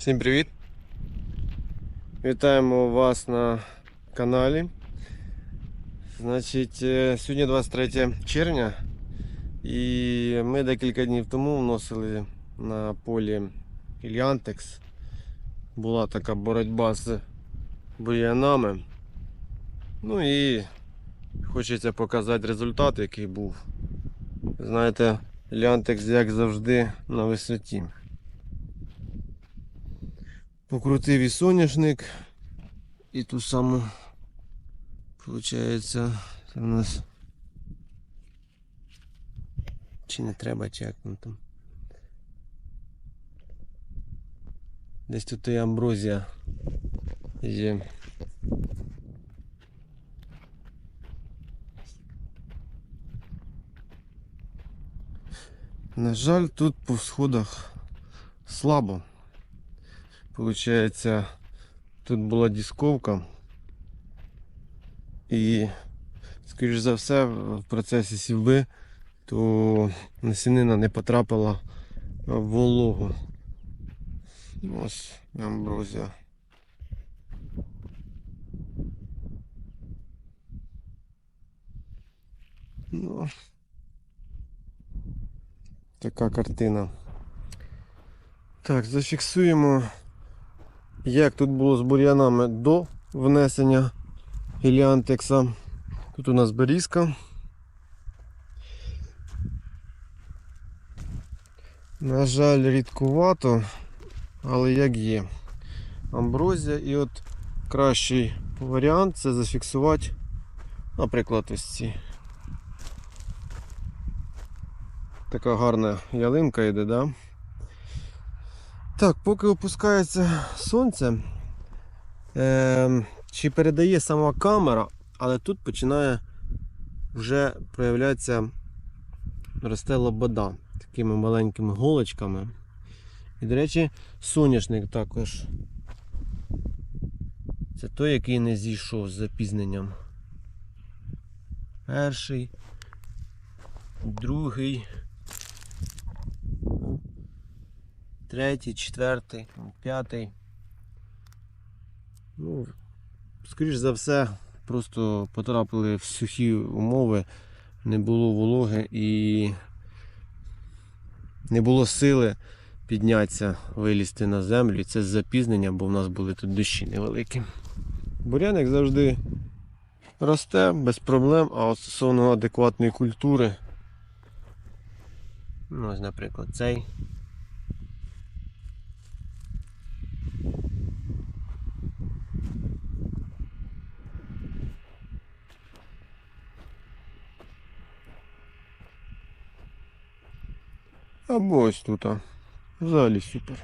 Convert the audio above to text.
Всім привіт! Вітаємо вас на каналі. Значить, е, сьогодні 23 червня і ми декілька днів тому вносили на полі Ільянтекс. Була така боротьба з бур'янами. Ну і хочеться показати результат, який був. Знаєте, Ільянтекс, як завжди, на висоті. Покрутив і соняшник. І ту саму, виходить, це в нас. Чи не треба, чи як воно там. Десь тут і амброзія є. На жаль, тут по сходах слабо. Получається, тут була дисковка. І, скоріш за все, в процесі сівби, то насінина не потрапила в вологу. Ось амброзія. Ну, така картина. Так, зафіксуємо як тут було з бур'янами до внесення геліантекса. Тут у нас берізка. На жаль, рідкувато, але як є. Амброзія і от кращий варіант це зафіксувати, наприклад, ось ці. Така гарна ялинка йде, да? Так, поки опускається сонце, е, чи передає сама камера, але тут починає вже проявлятися росте лобода такими маленькими голочками. І, до речі, соняшник також. Це той, який не зійшов з запізненням. Перший, другий. Третій, четвертий, п'ятий. Ну, скоріш за все, просто потрапили в сухі умови, не було вологи і не було сили піднятися, вилізти на землю. Це з запізненням, бо в нас були тут дощі невеликі. Бурян, завжди, росте без проблем, а от стосовно адекватної культури. Ну, ось, наприклад, цей. Або ось тут. Взагалі супер.